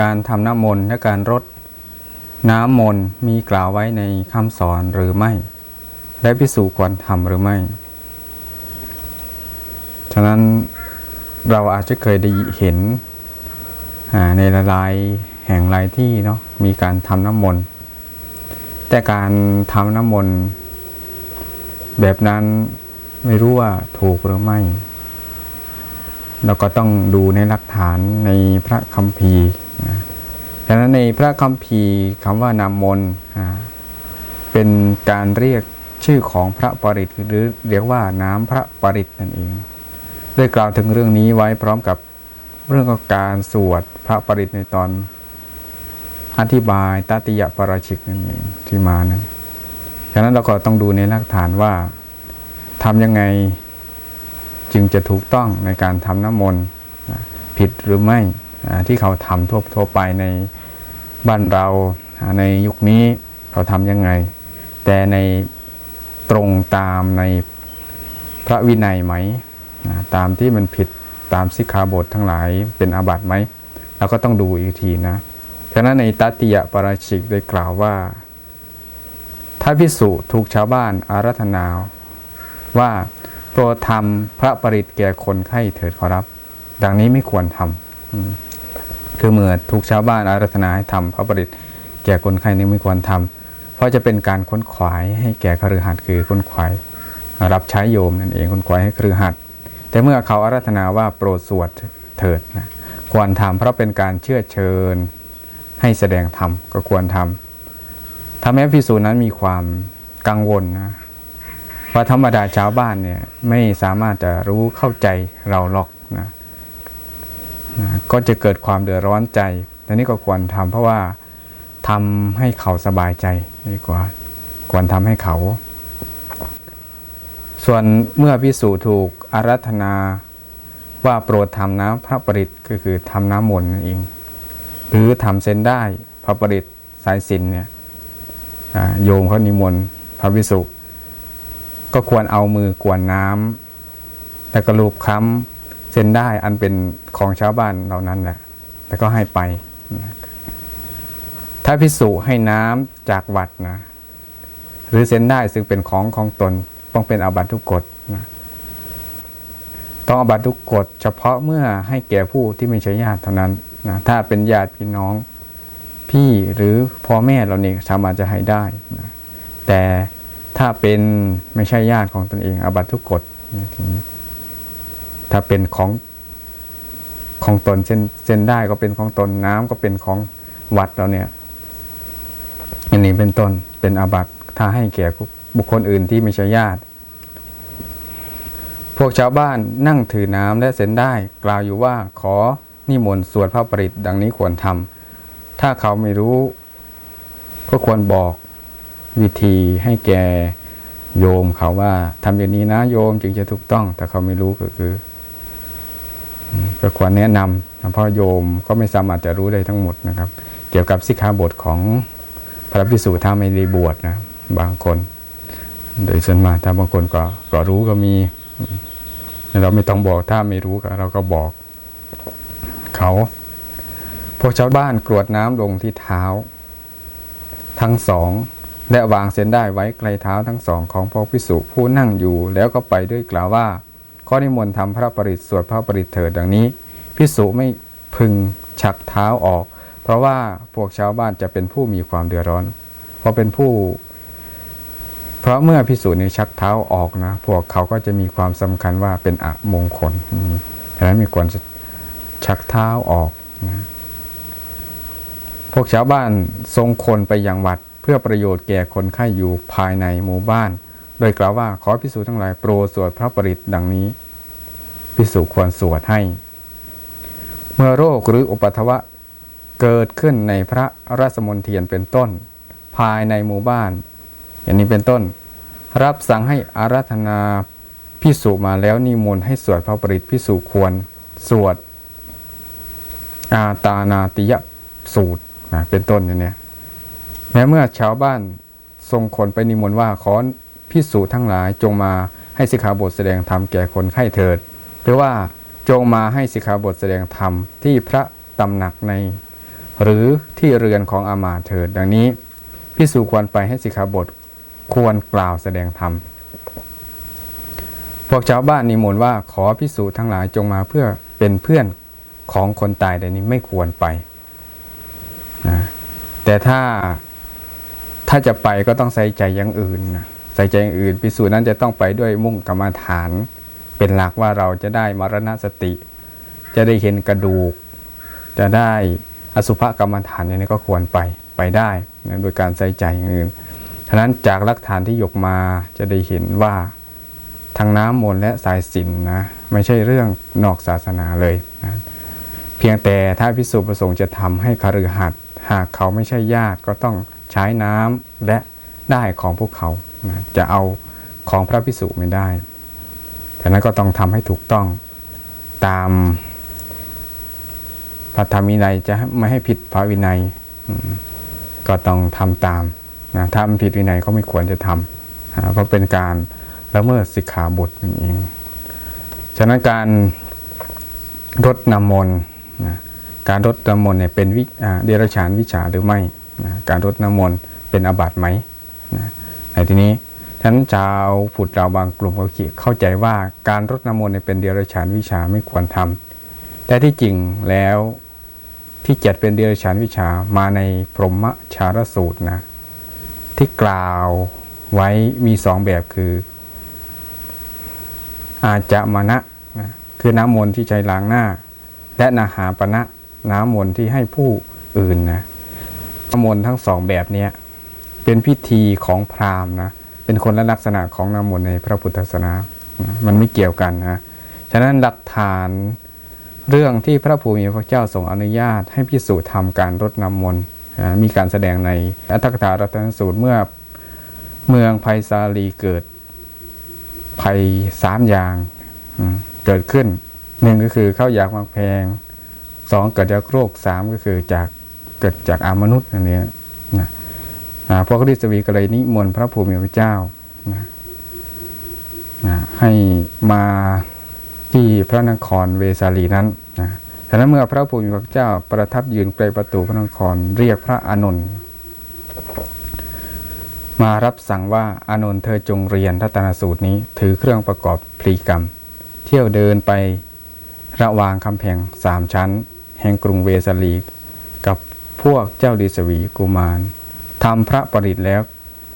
การทำน้ำมนต์และการรดน้ำมนต์มีกล่าวไว้ในคำสอนหรือไม่ และพิสูจควรทำหรือไม่ ฉะนั้นเราอาจจะเคยได้เห็นในหลายแห่งหลายที่เนาะมีการทำน้ำมนต์ แต่การทำน้ำมนต์แบบนั้นไม่รู้ว่าถูกหรือไม่ เราก็ต้องดูในหลักฐานในพระคัมภีร์ นะฉะนั้นในพระคัมภีร์คำว่านามมนเป็นการเรียกชื่อของพระปริตหรือเรียกว่าน้ำพระปริตนั่นเองได้กล่าวถึงเรื่องนี้ไว้พร้อมกับเรื่องของการสวดพระปริตในตอนอธิบายตติยปราชิกนั่นเองที่มานั้นฉะนั้นเราก็ต้องดูในหลักฐานว่าทำยังไงจึงจะถูกต้องในการทำน้ำมนต์ผิดหรือไม่ ที่เขาทำทั่วทั่วไปในบ้านเราในยุคนี้เขาทำยังไง แต่ในตรงตามในพระวินัยไหมตามที่มันผิดตามสิกขาบททั้งหลายเป็นอาบัติไหมเราก็ต้องดูอีกทีนะฉะนั้นในตัติยปาราชิกได้กล่าวว่า ถ้าพิสุถูกชาวบ้านอารัธนาว่าโปรดทำพระปริตแก่คนไข้เถิดขอรับ ดังนี้ไม่ควรทำ คือเมื่อถูกชาวบ้านอารัธนาให้ทำพระปริตแก่คนไข้นี้ไม่ควรทำเพราะจะเป็นการค้นขวายให้แก่คฤหัสถ์คือค้นขวายรับใช้โยมนั่นเองค้นขวายให้คฤหัสถ์แต่เมื่อเขาอารัธนาว่าโปรดสวดเถิดนะควรทำเพราะเป็นการเชื่อเชิญให้แสดงธรรมก็ควรทำทำให้พิสูจน์นั้นมีความกังวลนะเพราธรรมดาชาวบ้านเนี่ยไม่สามารถจะรู้เข้าใจเราหรอกนะนะ ก็จะเกิดความเดือดร้อนใจแต่นี่ก็ควรทำเพราะว่าทำให้เขาสบายใจดีกว่า ควรทำให้เขา ส่วนเมื่อพิสูจน์ถูกอารัธนาว่าโปรดทำน้ำพระปริตก็คือทำน้ำมนต์นั่นเอง หรือทำเส้นได้พระปริตสายสินเนี่ยโยมเขานิมนต์พระวิสุก็ควรเอามือกวนน้ำแล้วก็ลูบค้ำ นได้อันเป็นของชาวบ้านเหล่านั้นแหละแล้วก็ให้ไป ถ้าพิสุให้น้ำจากวัดนะ หรือเส้นได้ซึ่งเป็นของของตนต้องเป็นอาบัติทุกกฎนะต้องอาบัติทุกกฎเฉพาะเมื่อให้แก่ผู้ที่ไม่ใช่ญาติเท่านั้นนะถ้าเป็นญาติพี่น้องพี่หรือพ่อแม่เราเนี่ยสามารถจะให้ได้นะแต่ถ้าเป็นไม่ใช่ญาติของตนเองอาบัติทุกกฎนะทีนี้ ถ้าเป็นของของตนเส้นเส้นได้ก็เป็นของตนน้ำก็เป็นของวัดเราเนี่ยอันนี้เป็นต้นเป็นอาบัติถ้าให้แก่บุคคลอื่นที่ไม่ใช่ญาติ พวกชาวบ้านนั่งถือน้ำและเส้นได้ กล่าวอยู่ว่าขอนิมนต์สวดพระปริตดังนี้ควรทำถ้าเขาไม่รู้ ก็ควรบอกวิธีให้แก่โยมเขาว่าทำอย่างนี้นะโยมจึงจะถูกต้องถ้าเขาไม่รู้ก็คือ ก็ควรแนะนำนะเพราะโยมก็ไม่สามารถจะรู้ได้ทั้งหมดนะครับ เกี่ยวกับสิกขาบทของพระพิสุถ้าไม่ได้บวชนะบางคน โดยส่วนมากถ้าบางคนก็ก็รู้ก็มีเราไม่ต้องบอกถ้าไม่รู้ก็เราก็บอกเขาพวกชาวบ้านกรวดน้ำลงที่เท้า ทั้งสองและวางเส้นได้ไว้ไกลเท้าทั้งสองของพระพิสุผู้นั่งอยู่ แล้วก็ไปด้วยกล่าวว่า ข้อนิมนต์ทำพระปริตสวดพระปริตเถิดดังนี้พิสุไม่พึงฉักเท้าออก เพราะว่าพวกชาวบ้านจะเป็นผู้มีความเดือดร้อน เพราะเป็นผู้ เพราะเมื่อพิสูจน์นี้ชักเท้าออกนะพวกเขาก็จะมีความสำคัญว่าเป็นอะมงคลฉะนั้นมีควรชักเท้าออกนะพวกชาวบ้านทรงคนไปยังวัด เพื่อประโยชน์แก่คนไข้อยู่ภายในหมู่บ้าน โดยกล่าวว่าขอพิสูจน์ทั้งหลายโปรสวดพระปริตดังนี้ พิสูจควรสวดให้ เมื่อโรคหรืออุปัทวะเกิดขึ้นในพระราชมนเทียนเป็นต้น ภายในหมู่บ้าน อย่างนี้เป็นต้น รับสั่งให้อาราธนาพิสูจมาแล้วนิมนต์ให้สวดพระปริตพิสูจควรสวดอาตานาติยสูตรนะเป็นต้นอย่างนี้แม้เมื่อชาวบ้านทรงคนไปนิมนต์ว่าขอ พิสูจทั้งหลายจงมาให้สิกขาบทแสดงธรรมแก่คนไข้เถิด หรือว่าจงมาให้สิกขาบทแสดงธรรมที่พระตำหนักใน หรือที่เรือนของอามาเถิด ดังนี้พิสูจควรไปให้สิกขาบทควรกล่าวแสดงธรรมพวกชาวบ้านนิมนต์ว่าขอพิสูจน์ทั้งหลายจงมาเพื่อเป็นเพื่อนของคนตายแต่นี้ไม่ควรไปนะแต่ถ้าถ้าจะไปก็ต้องใส่ใจอย่างอื่นนะ ส่ใจอื่นพิสูจน์นั้นจะต้องไปด้วยมุ่งกรรมฐาน เป็นหลักว่าเราจะได้มรณสติ จะได้เห็นกระดูก จะได้อสุภกรรมฐานอย่างนี้ก็ควรไปไปได้นะโดยการใส่ใจอย่างอื่นฉะนั้นจากหลักฐานที่ยกมาจะได้เห็นว่าทางน้ำมนต์และสายสินนะไม่ใช่เรื่องนอกศาสนาเลยนะเพียงแต่ถ้าพิสูจน์ประสงค์จะทำให้คฤหัสถ์หากเขาไม่ใช่ญาติก็ต้องใช้น้ำและได้ของพวกเขา นะจะเอาของพระพิสุไม่ได้ฉะนั้นก็ต้องทำให้ถูกต้องตามพระธรรมวินัยจะไม่ให้ผิดพระวินัย ก็ต้องทำตามนะถ้ามันผิดวินัยก็ไม่ควรจะทำเพราะเป็นการละเมิดสิกขาบทนั่นเอง ฉะนั้นการรดน้ำมนต์นะการรดน้ำมนต์เนี่ยเป็นวิเดรัจฉานวิชาหรือไม่นะการรดน้ำมนต์เป็นอาบัติไหม นะในที่นี้ฉะนั้นชาวผุดเราบางกลุ่มก็เข้าใจว่าการรดน้ำมนต์เนี่ยเป็นเดรัจฉานวิชาไม่ควรทำแต่ที่จริงแล้วที่จัดเป็นเดรัจฉานวิชามาในพรหมชารสูตรนะที่กล่าวไว้มีสองแบบคือ อาจะมณะนะคือน้ำมนต์ที่ใช้ล้างหน้า และนาหาปณะน้ำมนต์ที่ให้ผู้อื่นนะน้ำมนต์ทั้งสองแบบเนี้ย เป็นพิธีของพราหมณ์นะเป็นคนละลักษณะของน้ำมนในพระพุทธศาสนานะมันไม่เกี่ยวกันนะฉะนั้นหลักฐานเรื่องที่พระภูมิพระเจ้าทรงอนุญาต ให้พิสูจน์ทำการรดน้ำมนต์มีการแสดงในอัตถกถารัตนสูตรเมื่อเมืองไผ่สาลีเกิดภัยสามอย่างเกิดขึ้นหนึ่งก็คือเข้าวอยากมากแพงสองเกิดจากโรคสามก็คือจากเกิดจากอามนุษย์อันนี้ พวกฤาษีวีก็เลยนิมนต์พระภูมิพระเจ้านะนะให้มาที่พระนครเวสาลีนั้นนะฉะนั้นเมื่อพระภูมิพระเจ้าประทับยืนไกลประตูพระนครเรียกพระอานนท์มารับสั่งว่าอานนท์เธอจงเรียนรัตนสูตรนี้ถือเครื่องประกอบพลีกรรม เที่ยวเดินไประหวางคำแพงสามชั้น แห่งกรุงเวสาลี กับพวกเจ้าดิสวีกุมาร ทำพระประดิษฐ์แล้ว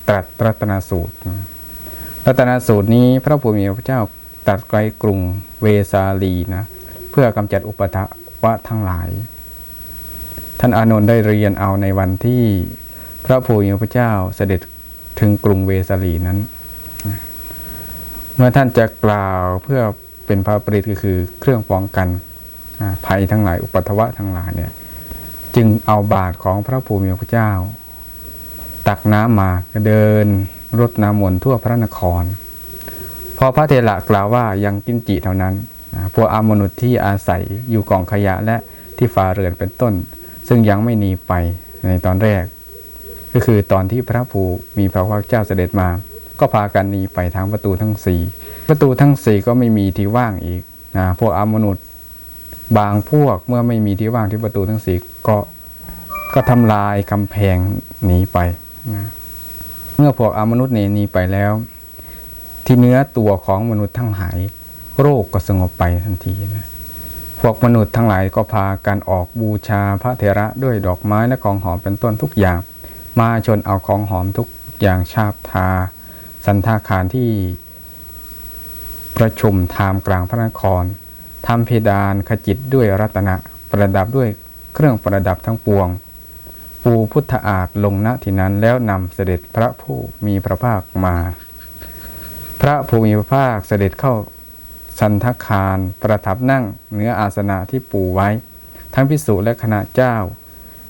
ตรัสรัตนสูตร รัตนสูตรนี้พระภูมิพระเจ้าตัดไกลกรุงเวสาลีนะเพื่อกำจัดอุปทวะทั้งหลาย ท่านอานนท์ได้เรียนเอาในวันที่พระภูมิพระเจ้าเสด็จถึงกรุงเวสาลีนั้น เมื่อท่านจะกล่าวเพื่อเป็นพระปริตก็คือเครื่องป้องกันภัยทั้งหลายอุปทวะทั้งหลายเนี่ยจึงเอาบาทของพระภูมิพระเจ้า ตักน้ำมาก็เดินรดน้ำมนต์ทั่วพระนคร พอพระเทระกล่าวว่ายังกินจิเท่านั้นพวกอามนุษย์ที่อาศัยอยู่กองขยะและที่ฝาเรือนเป็นต้น ซึ่งยังไม่หนีไปในตอนแรก ก็คือตอนที่พระภูมีพระภาคเจ้าเสด็จมา ก็พากันหนีไปทางประตูทั้งสี่ประตูทั้งสี่ก็ไม่มีที่ว่างอีกนะพวกอามนุษย์บางพวกเมื่อไม่มีที่ว่างที่ประตูทั้งสี่ก็ก็ทำลายกำแพงหนีไป นะเมื่อพวกอมนุษย์เนี่ยหนีไปแล้ว ที่เนื้อตัวของมนุษย์ทั้งหลาย โรคก็สงบไปทันทีนะพวกมนุษย์ทั้งหลายก็พากันออกบูชาพระเถระด้วยดอกไม้และของหอมเป็นต้นทุกอย่าง มาชนเอาของหอมทุกอย่างชาบทา สันทาคารที่ประชุมทามกลางพระนครทำเพดานขจิตด้วยรัตนะประดับด้วยเครื่องประดับทั้งปวง ปูพุทธอาฏลงณที่นั้นแล้วนำเสด็จพระผู้มีพระภาคมา พระภูมิพระภาคเสด็จเข้าสันทคารประทับนั่งเหนืออาสนะที่ปูไว้ ทั้งพิสุและคณะเจ้า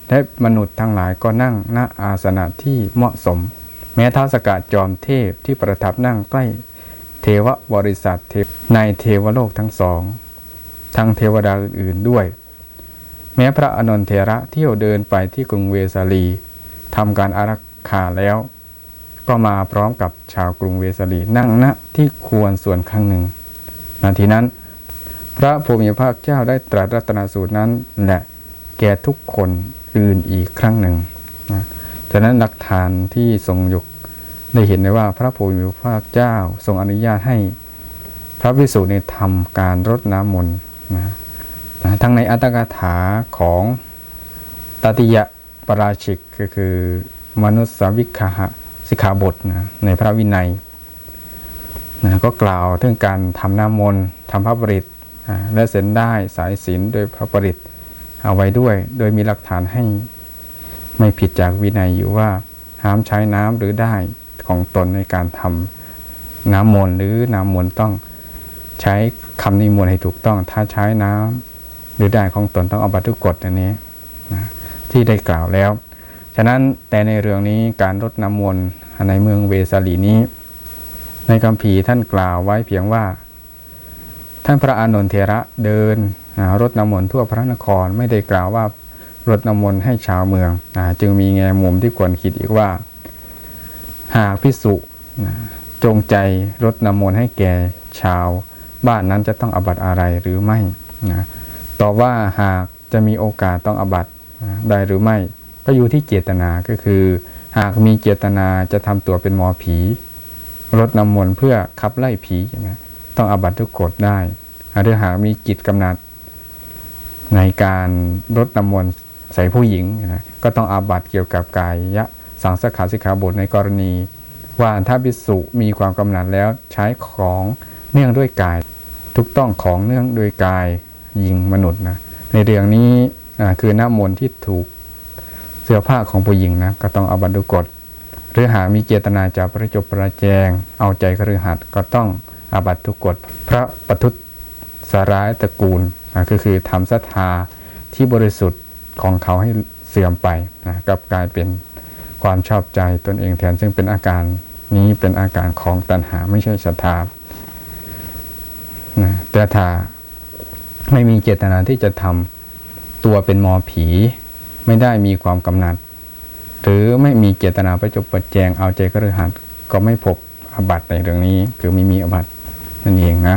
และมนุษย์ทั้งหลายก็นั่งณอาสนะที่เหมาะสม แม้ท้าวสกาจอมเทพที่ประทับนั่งใกล้เทวบริษัทเทพในเทวโลกทั้งสอง ทั้งเทวดาอื่นด้วย แม้พระอนนทเถระเที่ยวเดินไปที่กรุงเวสาลีทำการอารักขาแล้ว ก็มาพร้อมกับชาวกรุงเวสาลีนั่งณที่ควรส่วนข้างหนึ่งนาทีนั้น พระภูมิภาคเจ้าได้ตรัสรัตนสูตรนั้นแหละแก่ทุกคนอื่นอีกครั้งหนึ่งนะฉะนั้นหลักฐานที่ทรงยกได้เห็นได้ว่าพระผู้มีพระภาคเจ้าทรงอนุญาตให้ พระภิกษุเนี่ยทำการรดน้ำมนต์นะ นะทั้งในอัตถกถาของตติยะปราชิกก็คือมนุษยวิคหะสิกขาบทนะในพระวินัยนะก็กล่าวถึงการทำน้ำมนต์ทำพระปริตอ่าและเส้นได้สายศีลโดยพระปริตเอาไว้ด้วย โดยมีหลักฐานให้ไม่ผิดจากวินัยอยู่ว่าห้ามใช้น้ำหรือได้ของตนในการทำน้ำมนต์หรือน้ำมนต์ต้องใช้คำนิมนต์ให้ถูกต้อง ถ้าใช้น้ำ รือได้ของตนต้องเอาบัตรทุกกฎอันนี้นะที่ได้กล่าวแล้ว ฉะนั้นแต่ในเรื่องนี้การรดน้ำมนต์ในเมืองเวสาลีนี้ ในคำภีท่านกล่าวไว้เพียงว่า ท่านพระอานนทเถระเดินรดน้ำมนต์ทั่วพระนครไม่ได้กล่าวว่ารดน้ำมนต์ให้ชาวเมือง จึงมีแง่มุมที่ควรคิดอีกว่า หากพิสุนะจงใจรดน้ำมนต์ให้แก่ชาว บ้านนั้นจะต้องอบัตอะไรหรือไม่นะ ต่อว่าหากจะมีโอกาสต้องอบัตได้หรือไม่ ก็อยู่ที่เจตนาก็คือ หากมีเจตนาจะทำตัวเป็นหมอผีรดน้ำมนต์เพื่อขับไล่ผีนี้ต้องอบัตทุกกฎได้หรือหากมีจิตกำหนัด ในการรดน้ำมนต์ใส่ผู้หญิงนะก็ต้องอาบัตเกี่ยวกับกายยะสังสขาสิกขาบทในกรณี ว่าถ้าภิกษุมีความกำหนัดแล้วใช้ของเนื่องด้วยกาย ทุกต้องของเนื่องด้วยกาย ยิงมนุษย์นะในเรื่องนี้คือหน้ำมนต์ที่ถูกเสื้อผ้าของผู้หญิงนะก็ต้องเอาบัตทุกกฎหรือหามีเจตนาจะประจบประแจง เอาใจคฤหัสก็ต้องอาบัตทุกกฎพระปทุตสร้ายตระกูลอะก็คือทำศรัทธาที่บริสุทธิ์ของเขาให้เสื่อมไปนะกลับกลายเป็นความชอบใจตนเองแทนซึ่งเป็นอาการนี้เป็นอาการของตัณหาไม่ใช่ศรัทธานะแต่ถ้า ไม่มีเจตนาที่จะทำตัวเป็นหมอผี ไม่ได้มีความกำหนัด หรือไม่มีเจตนาประจบประแจงเอาใจกระหัสก็ไม่พบอบัตในเรื่องนี้ คือไม่มีอบัตนั่นเองนะ